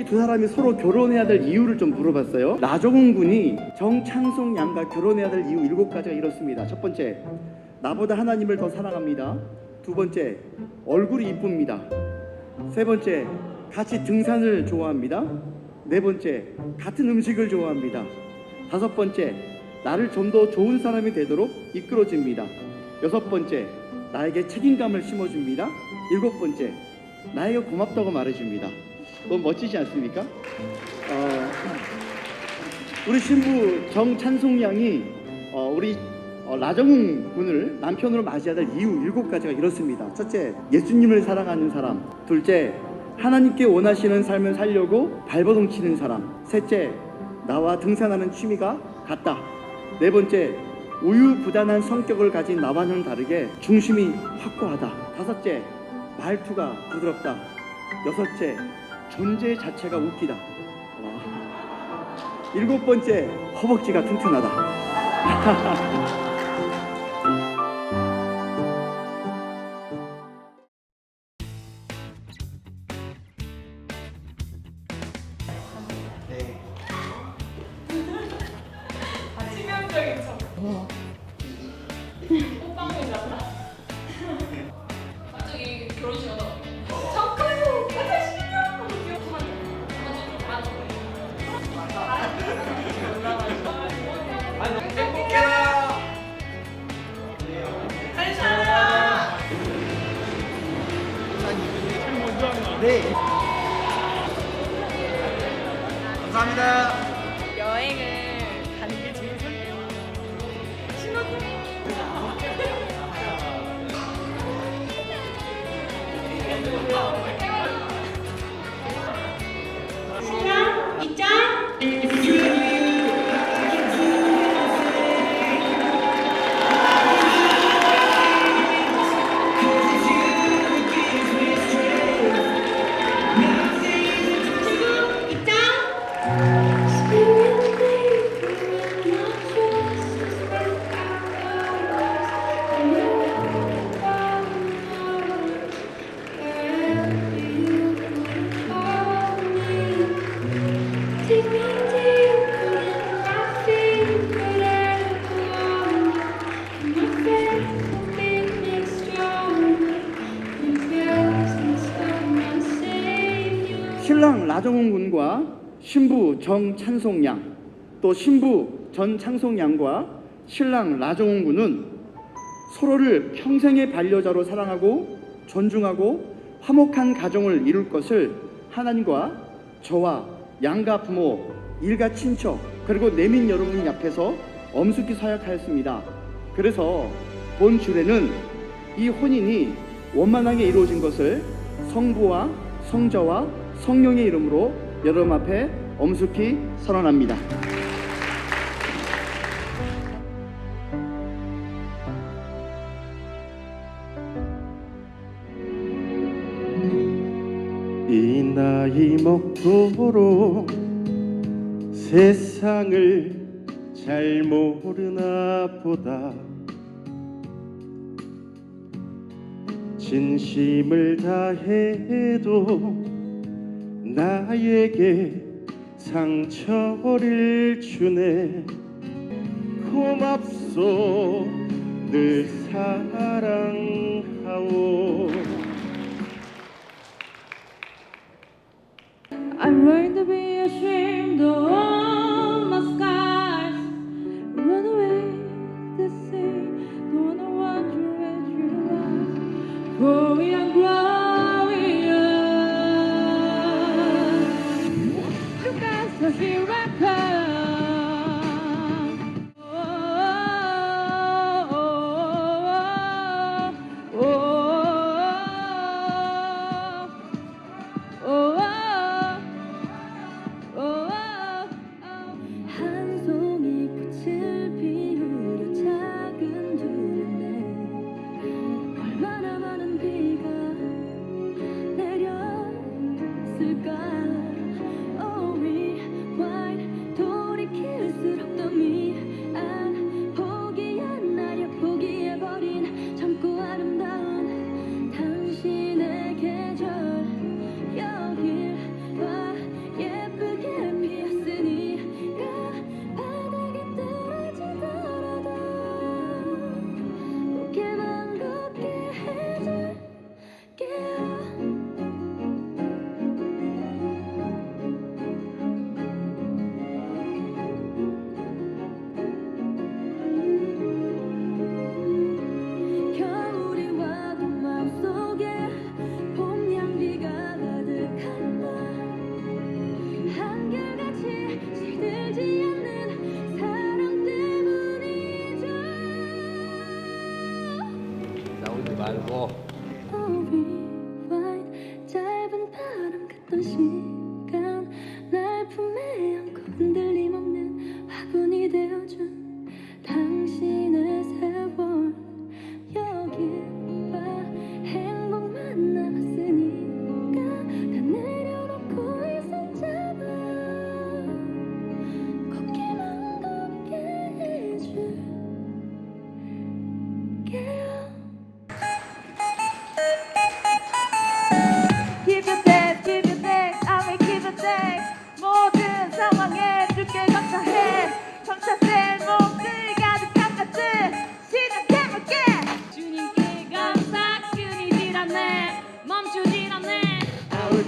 이 두 사람이 서로 결혼해야 될 이유를 좀 물어봤어요. 나종훈 군이 정창송 양과 결혼해야 될 이유 일곱 가지가 이렇습니다. 첫 번째, 나보다 하나님을 더 사랑합니다. 두 번째, 얼굴이 이쁩니다. 세 번째, 같이 등산을 좋아합니다. 네 번째, 같은 음식을 좋아합니다. 다섯 번째, 나를 좀 더 좋은 사람이 되도록 이끌어줍니다. 여섯 번째, 나에게 책임감을 심어줍니다. 일곱 번째, 나에게 고맙다고 말해줍니다. 너무 멋지지 않습니까? 어, 우리 신부 정찬송 양이 어, 우리 어, 라정웅 군을 남편으로 될 이유 일곱 가지가 이렇습니다. 첫째, 예수님을 사랑하는 사람. 둘째, 하나님께 원하시는 삶을 살려고 발버둥 치는 사람. 셋째, 나와 등산하는 취미가 같다. 네 번째, 우유부단한 성격을 가진 나와는 다르게 중심이 확고하다. 다섯째, 말투가 부드럽다. 여섯째, 존재 자체가 웃기다. 와. 일곱 번째, 허벅지가 튼튼하다. 네. 감사합니다. 여행을 라정훈 군과 신부 정찬송 양, 또 신부 전창송 양과 신랑 라정훈 군은 서로를 평생의 반려자로 사랑하고 존중하고 화목한 가정을 이룰 것을 하나님과 저와 양가 부모, 일가 친척, 그리고 내민 여러분 앞에서 엄숙히 사약하였습니다. 그래서 본 주례는 이 혼인이 원만하게 이루어진 것을 성부와 성자와 성령의 이름으로 여러분 앞에 엄숙히 선언합니다. 이 나이 먹도록 세상을 잘 모르나 보다 진심을 다해도 나에게 상처를 주네 고맙소 늘 사랑하오 I'm learning to be ashamed of 있을까? バルを。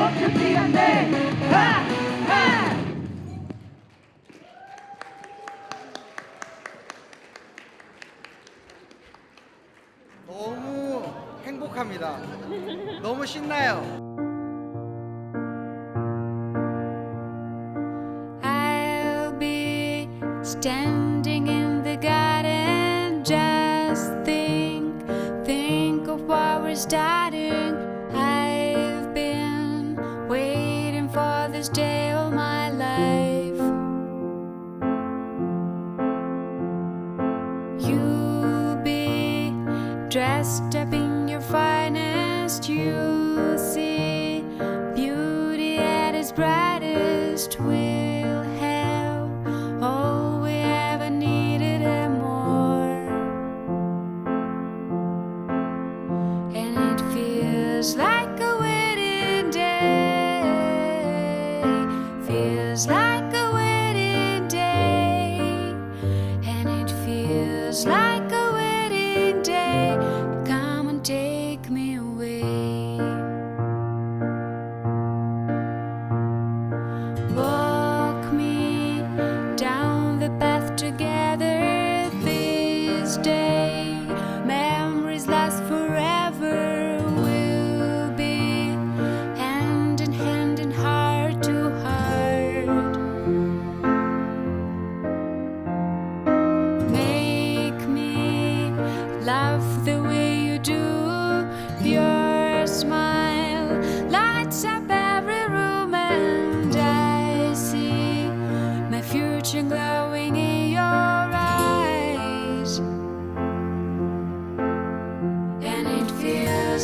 멈춘 시간대 하! 하! 너무 행복합니다. 너무 신나요. I'll be standing in the garden. Just think, think of what was done. dressed up in your finest. You see beauty at its brightest. We'll have all we ever needed and more. And it feels like But